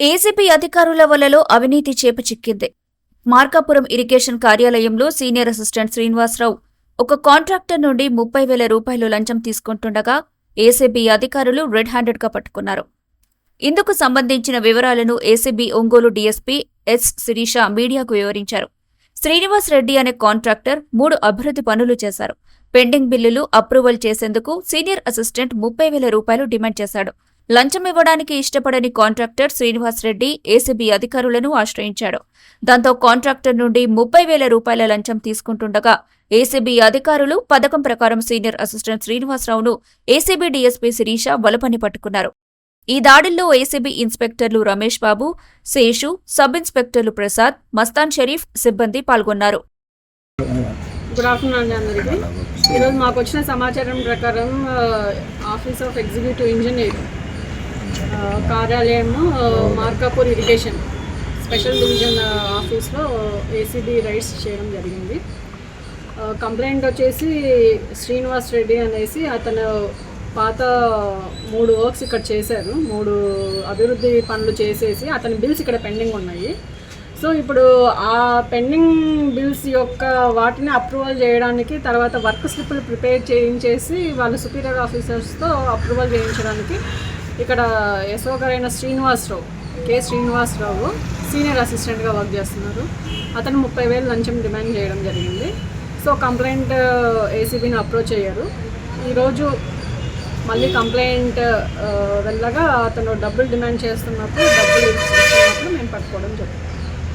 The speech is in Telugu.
ఏసీపీ అధికారుల వలలో అవినీతి చేపచిక్కింది. మార్కాపురం ఇరిగేషన్ కార్యాలయంలో సీనియర్ అసిస్టెంట్ శ్రీనివాసరావు ఒక కాంట్రాక్టర్ నుండి ముప్పై వేల రూపాయలు లంచం తీసుకుంటుండగా ఏసీబీ అధికారులు రెడ్ హ్యాండెడ్గా పట్టుకున్నారు. ఇందుకు సంబంధించిన వివరాలను ACB Ongole DSP S Sirisha మీడియాకు వివరించారు. శ్రీనివాస్ రెడ్డి అనే కాంట్రాక్టర్ మూడు అభివృద్ధి పనులు చేశారు. పెండింగ్ బిల్లులు అప్రూవల్ చేసేందుకు సీనియర్ అసిస్టెంట్ ముప్పై వేల రూపాయలు డిమాండ్ చేశాడు. లంచం ఇవ్వడానికి ఇష్టపడని కాంట్రాక్టర్ శ్రీనివాస్ రెడ్డి ఏసీబీ అధికారులను ఆశ్రయించాడు. దాంతో కాంట్రాక్టర్ నుండి ముప్పై వేల రూపాయల లంచం తీసుకుంటుండగా ఏసీబీ అధికారులు పథకం ప్రకారం సీనియర్ అసిస్టెంట్ శ్రీనివాసరావును ఏసీబీ డీఎస్పీ శిరీష వలపని పట్టుకున్నారు. ఈ దాడుల్లో ACB inspectors Ramesh Babu Seshu sub inspectors Prasad Mastan Sharif సిబ్బంది పాల్గొన్నారు. గుడ్ ఆఫ్టర్నూన్ అండి అందరికీ. ఈరోజు మాకు వచ్చిన సమాచారం ప్రకారం ఆఫీస్ ఆఫ్ ఎగ్జిక్యూటివ్ ఇంజనీర్ కార్యాలయము మార్కాపూర్ ఇరిగేషన్ స్పెషల్ డివిజన్ ఆఫీస్లో ఏసీబీ రైడ్స్ చేయడం జరిగింది. కంప్లైంట్ వచ్చేసి శ్రీనివాస్ రెడ్డి అనేసి అతను పాత మూడు వర్క్స్ ఇక్కడ చేశారు. మూడు అభివృద్ధి పనులు చేసేసి అతని బిల్స్ ఇక్కడ పెండింగ్ ఉన్నాయి. సో ఇప్పుడు ఆ పెండింగ్ బిల్స్ యొక్క వాటిని అప్రూవల్ చేయడానికి తర్వాత వర్క్ స్లిప్లు ప్రిపేర్ చేయించేసి వాళ్ళ సుపీరియర్ ఆఫీసర్స్తో అప్రూవల్ చేయించడానికి ఇక్కడ ఎస్ఓ గారైన శ్రీనివాసరావు కె. శ్రీనివాసరావు సీనియర్ అసిస్టెంట్గా వర్క్ చేస్తున్నారు. అతను ముప్పై వేలు లంచం డిమాండ్ చేయడం జరిగింది. సో కంప్లైంట్ ఏసీబీని అప్రోచ్ అయ్యారు. ఈరోజు మళ్ళీ కంప్లైంట్ వెళ్ళగా అతను డబ్బులు డిమాండ్ చేస్తున్నప్పుడు డబ్బులు ఇస్తున్నప్పుడు మేము పట్టుకోవడం జరిగింది.